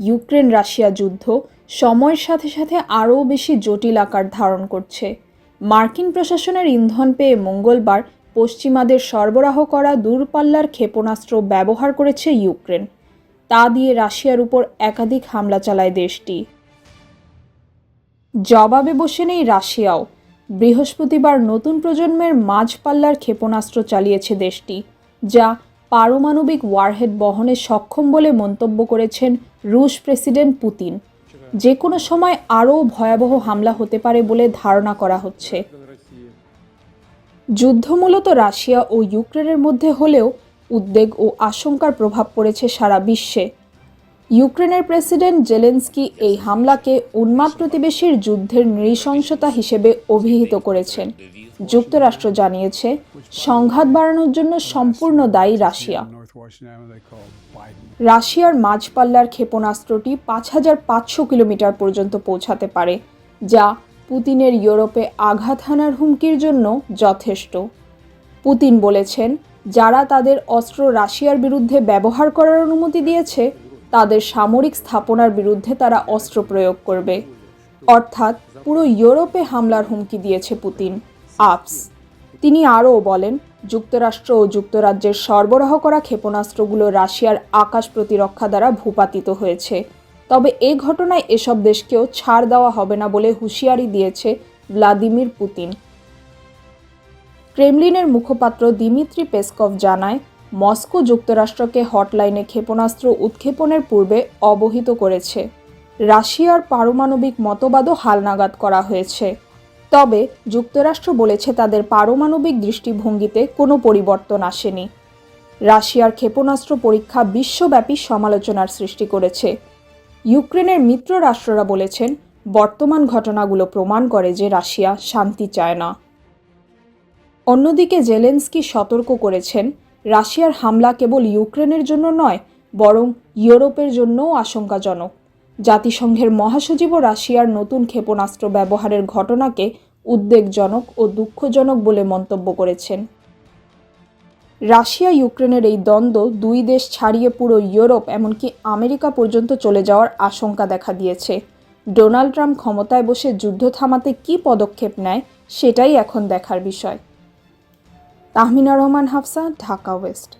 Ukraine Russia যুদ্ধ সময়ের সাথে সাথে আরও বেশি জটিল আকার ধারণ করছে। মার্কিন প্রশাসনের ইন্ধন পেয়ে মঙ্গলবার পশ্চিমাদের সরবরাহ করা দূরপাল্লার ক্ষেপণাস্ত্র ব্যবহার করেছে ইউক্রেন। তা দিয়ে রাশিয়ার উপর একাধিক হামলা চালায় দেশটি। জবাবে বসে নেই রাশিয়াও। বৃহস্পতিবার নতুন প্রজন্মের মাঝপাল্লার ক্ষেপণাস্ত্র চালিয়েছে দেশটি, যা পারমাণবিক ওয়ারহেড বহনে সক্ষম বলে মন্তব্য করেছেন রুশ প্রেসিডেন্ট পুতিন। যে কোনো সময় আরও ভয়াবহ হামলা হতে পারে বলে ধারণা করা হচ্ছে। যুদ্ধ মূলত রাশিয়া ও ইউক্রেনের মধ্যে হলেও উদ্বেগ ও আশঙ্কার প্রভাব পড়েছে সারা বিশ্বে। ইউক্রেনের প্রেসিডেন্ট জেলেন্সকি এই হামলাকে উন্মাদ প্রতিবেশীর যুদ্ধের নৃশংসতা হিসেবে অভিহিত করেছেন। যুক্তরাষ্ট্র জানিয়েছে, সংঘাত বাড়ানোর জন্য সম্পূর্ণ দায়ী রাশিয়া. রাশিয়ার মাঝপাল্লার ক্ষেপণাস্ত্রটি পাঁচ হাজার পাঁচশো কিলোমিটার পর্যন্ত পৌঁছাতে পারে, যা পুতিনের ইউরোপে আঘাত হানার হুমকির জন্য যথেষ্ট। পুতিন বলেছেন, যারা তাদের অস্ত্র রাশিয়ার বিরুদ্ধে ব্যবহার করার অনুমতি দিয়েছে, তাদের সামরিক স্থাপনার বিরুদ্ধে তারা অস্ত্র প্রয়োগ করবে। অর্থাৎ পুরো ইউরোপে হামলার হুমকি দিয়েছে পুতিন। আপস তিনি আরও বলেন, যুক্তরাষ্ট্র ও যুক্তরাজ্যের সরবরাহ করা ক্ষেপণাস্ত্রগুলো রাশিয়ার আকাশ প্রতিরক্ষা দ্বারা ভূপাতিত হয়েছে। তবে এ ঘটনায় এসব দেশকেও ছাড় দেওয়া হবে না বলে হুঁশিয়ারি দিয়েছে ভ্লাদিমির পুতিন। ক্রেমলিনের মুখপাত্র দিমিত্রি পেসকভ জানায়, মস্কো যুক্তরাষ্ট্রকে হটলাইনে ক্ষেপণাস্ত্র উৎক্ষেপণের পূর্বে অবহিত করেছে। রাশিয়ার পারমাণবিক মতবাদও হালনাগাদ করা হয়েছে। তবে যুক্তরাষ্ট্র বলেছে তাদের পারমাণবিক দৃষ্টিভঙ্গিতে কোনো পরিবর্তন আসেনি। রাশিয়ার ক্ষেপণাস্ত্র পরীক্ষা বিশ্বব্যাপী সমালোচনার সৃষ্টি করেছে। ইউক্রেনের মিত্র রাষ্ট্ররা বলেছেন, বর্তমান ঘটনাগুলো প্রমাণ করে যে রাশিয়া শান্তি চায় না। অন্যদিকে জেলেন্সকি সতর্ক করেছেন, রাশিয়ার হামলা কেবল ইউক্রেনের জন্য নয়, বরং ইউরোপের জন্যও আশঙ্কাজনক। জাতিসংঘের মহাসচিবও রাশিয়ার নতুন ক্ষেপণাস্ত্র ব্যবহারের ঘটনাকে উদ্বেগজনক ও দুঃখজনক বলে মন্তব্য করেছেন। রাশিয়া, ইউক্রেনের এই দ্বন্দ্ব দুই দেশ ছাড়িয়ে পুরো ইউরোপ, এমনকি আমেরিকা পর্যন্ত চলে যাওয়ার আশঙ্কা দেখা দিয়েছে। ডোনাল্ড ট্রাম্প ক্ষমতায় বসে যুদ্ধ থামাতে কী পদক্ষেপ নেয়, সেটাই এখন দেখার বিষয়। তাহমিনা রহমান হাফসা, ঢাকা ওয়েস্ট।